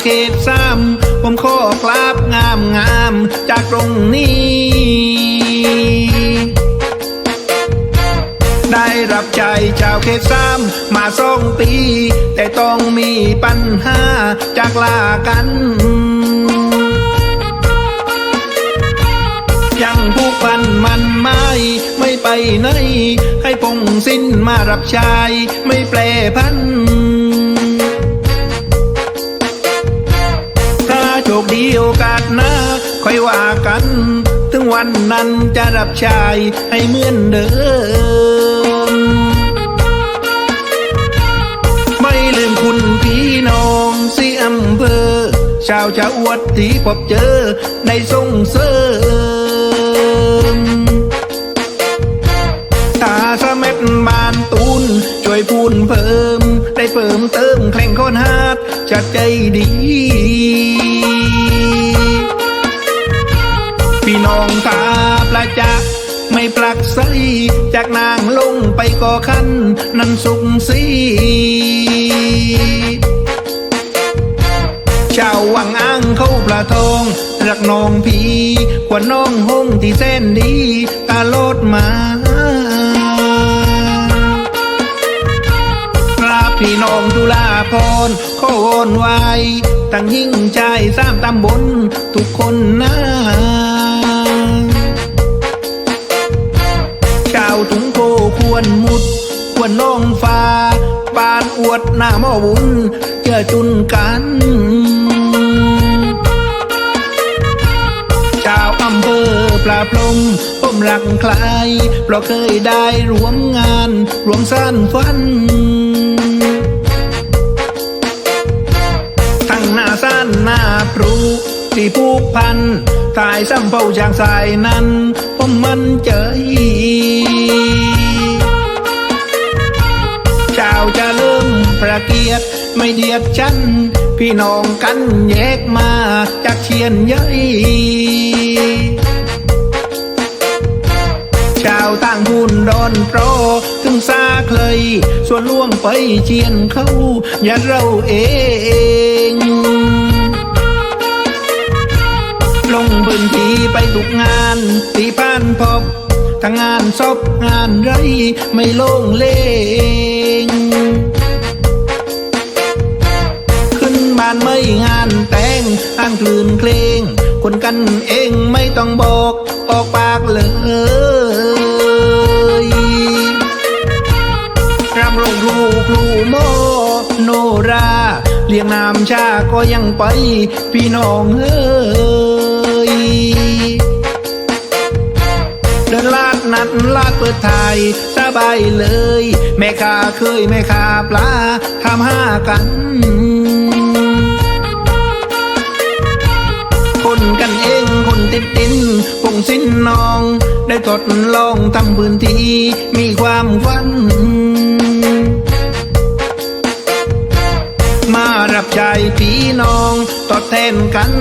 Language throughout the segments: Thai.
เขตสามผมขอกราบงามงามจากตรงนี้ ได้รับใจชาวเขตสามมาสองปี แต่ต้องมีปัญหาจากลากันยังผู้พันมันไม่ไม่ไปไหนให้พงสิ้นมารับชายไม่แปรพัน นั้นจะรับใช้ให้เหมือนเดิม ไม่ลืมคุณพี่น้องสิอำเภอ ชาวชาววัดที่พบเจอในส่งเสริมตาสะเม็ดบานตูนช่วยพูนเพิ่ม ได้เพิ่มเติมแข่งค้นฮาดจัดใจดีพี่น้องตา จะไม่ปลักใสจากนางลงไปก่อขั้นนั้นสุขสีชาววังอ้างเข้าปลาทองรักน้องพีกว่าน้องห้องที่เส้นดีตาโลดมาพระพี่น้องดุลาพรขอวอนไว้ตั้งยิ่งใจสร้างตมบนทุกคนนะาวถึงโคควรมุด ควรลงฟ้า ปานอวดหน้าหม้อวุ้นเจอจุนกันชาวอำเภอปลาพลมผมรักใครเพราะเคยได้รวมงาน รวมสร้างฝันทั้งหน้าสั้นหน้าปรูที่ผูกพันสายซ้ำเฝ้าจางสายนั้นผมมันเจอ ระเกียดไม่เดียดฉัน พี่น้องกันแยกมาจากเชียนใหญ่ชาวต่างหุ่นรอนโปรถึงซาเคย ส่วนล่วงไปเชียนเขา อย่าเราเองลงพื้นที่ไปทุกงานตีพานพบทั้งงานซบงานไรไม่โล่งเล่านไม่งานแต่งอ้างคลื่นเพลง คนกันเองไม่ต้องบอกออกปากเลยรำลงครูครูโมโนรา เลี้ยงน้ำชาก็ยังไป พี่น้องเฮ้ยเดินลาดนัดลาดเปิดไทยสบายเลย แม่ค้าเคยแม่ค้าปลาทำห้ากัน กันเองคนติดตินปงสิ้นนอง ได้ทดลองทำพื้นที่มีความฝัน มารับใจพี่น้องตอบแทนกัน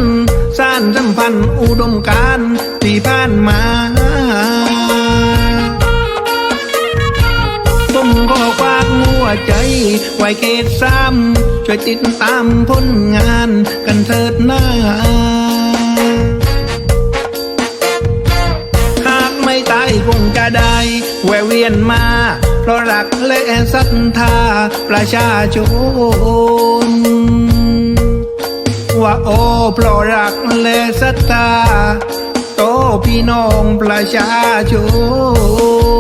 สร้างสัมพันธ์อุดมการที่ผ่านมาผมก็วากหัวใจ ไว้เกตซ้ำช่วยติดตามผลงานก รักและศรัทธาประชาชนว่าโอ้เพราะรักและศรัทธาโตพี่น้องประชาชน